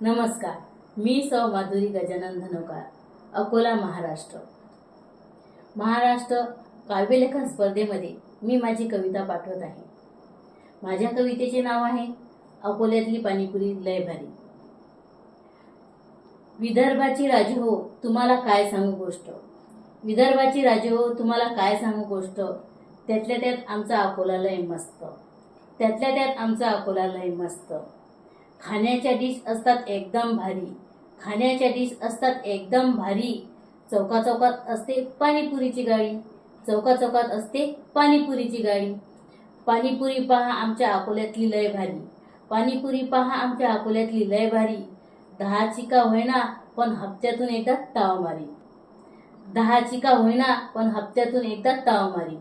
नमस्कार मी सौ माधुरी गजानन धनोकार अकोला महाराष्ट्र. महाराष्ट्र काव्यलेखन स्पर्धेमध्ये मी माझी कविता पाठवत आहे. माझ्या कवितेचे नाव आहे अकोल्यातली पाणीपुरी लय भारी. विदर्भाची राजे हो तुम्हाला काय सांगू गोष्ट? विदर्भाची राजे हो तुम्हाला काय सांगू गोष्ट? त्यातल्या त्यात आमचा अकोला लय मस्त. त्यातल्या त्यात आमचा अकोला लय मस्त. खाण्याच्या डिश असतात एकदम भारी. खाण्याच्या डिश असतात एकदम भारी. चौका चौकात असते पाणीपुरीची गाडी चौका चौकात असते पाणीपुरीची गाडी पाणीपुरी पहा आमच्या अकोल्यातली लय भारी. पाणीपुरी पहा आमच्या अकोल्यातली लय भारी. दहाची का होईना पण हप्त्यातून एकदा ताव मारी. दहाची का होईना पण हप्त्यातून एकदा ताव मारी.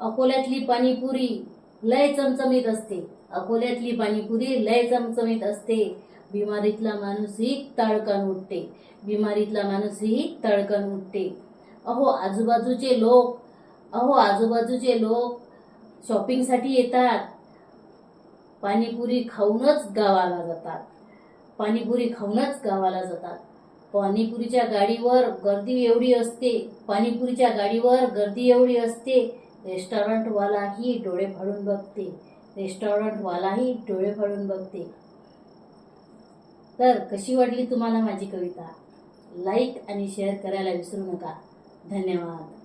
अकोल्यातली पाणीपुरी लय चमचमीत असते. अकोल्यातली पाणीपुरी लय चमचमीत असते. बिमारीतला माणूसही तळकण उठते. बिमारीतला माणूसही तळकण उठते. अहो आजूबाजूचे लोक अहो आजूबाजूचे लोक शॉपिंगसाठी येतात. पाणीपुरी खाऊनच गावाला जातात. पाणीपुरी खाऊनच गावाला जातात. पाणीपुरीच्या गाडीवर गर्दी एवढी असते. पाणीपुरीच्या गाडीवर गर्दी एवढी असते. रेस्टॉरंटवालाही डोळे फाडून बघते. रेस्टॉरंटवालाही डोळे फाडून बघते. तर कशी वाटली तुम्हाला माझी कविता? लाईक आणि शेअर करायला विसरू नका. धन्यवाद.